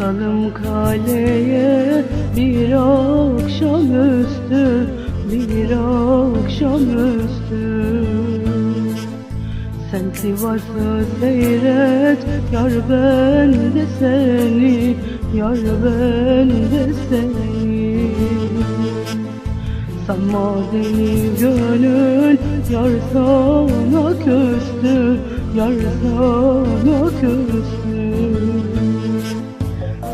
Çıkalım kaleye. Bir akşamüstü Bir akşamüstü Sen Sivas'ı seyret Yar ben de seni Yar ben de seni. Sanma deli gönül Yar sana küstü Yar sana küstü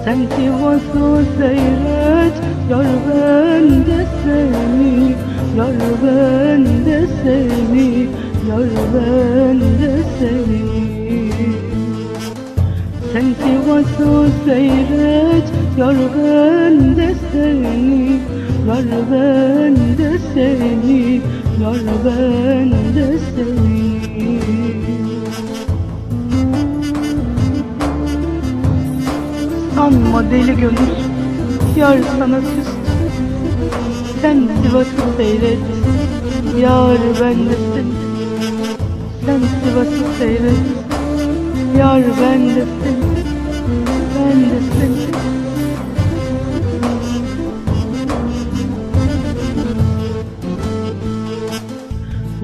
sen Sivas'ı seyret Yar ben de seni Yar ben de seni Yar ben de seni. Sen Sivas'ı seyret Yar ben de seni Yar ben de seni Yar ben de seni deli gönül Yar sana küstü Sen Sivas'ı seyret Yar bendesin. Sen Sivas'ı seyret Yar bendesin Bendesin.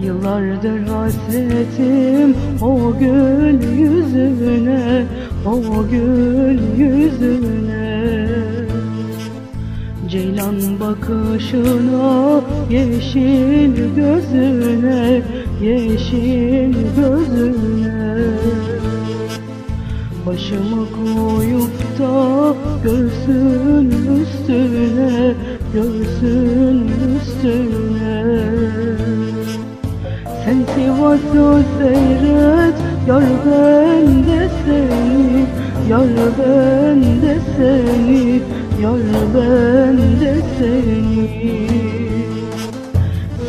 Yıllardır hasretim o gül yüzüne, o gül yüzüne Ceylan bakışına, yeşil gözüne, yeşil gözüne. Başımı koyup da göğsün üstüne, göğsün üstüne. Sen Sivas'ı seyret Yar ben de seni Yar ben de seni Yar ben de seni.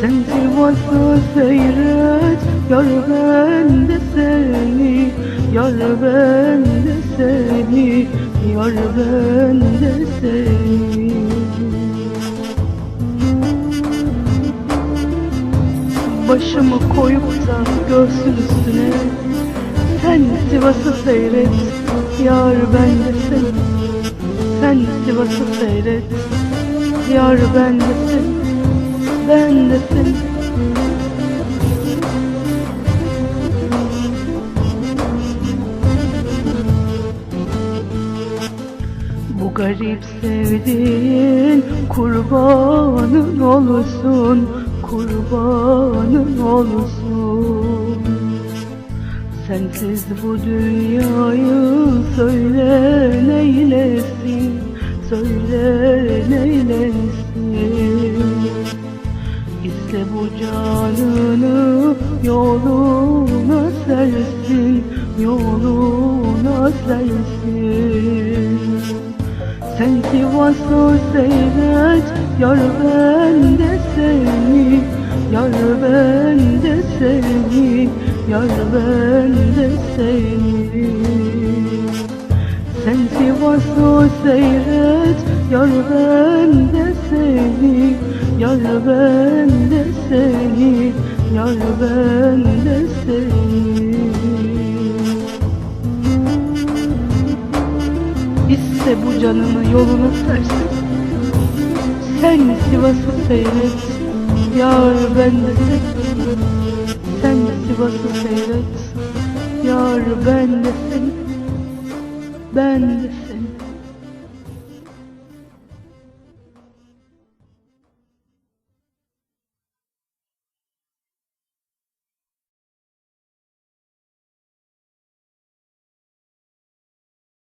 Sen Sivas'ı seyret Yar ben de seni. Yar ben de seni Yar ben de seni. Başımı koyup da göğsün üstüne. Sen Sivas'ı seyret Yar bendesin Sen Sivas'ı seyret Yar bendesin Bendesin Bu garip sevdiğin kurbanın olsun, kurbanın olsun. Sensiz bu dünyayı söyle neylesin, söyle neylesin. İste bu canını yoluna sersin, yoluna sersin. Sen Sivas'ı seyret, yar ben de seni, yar ben de seni. Sen Sivas'ı seyret, yar ben de seni, yar ben de seni, yar ben de seni. İste bu canını yolunu sersin Sen Sivas'ı seyret Yar bendesin Sen Sivas'ı seyret. Yar bendesin Bendesin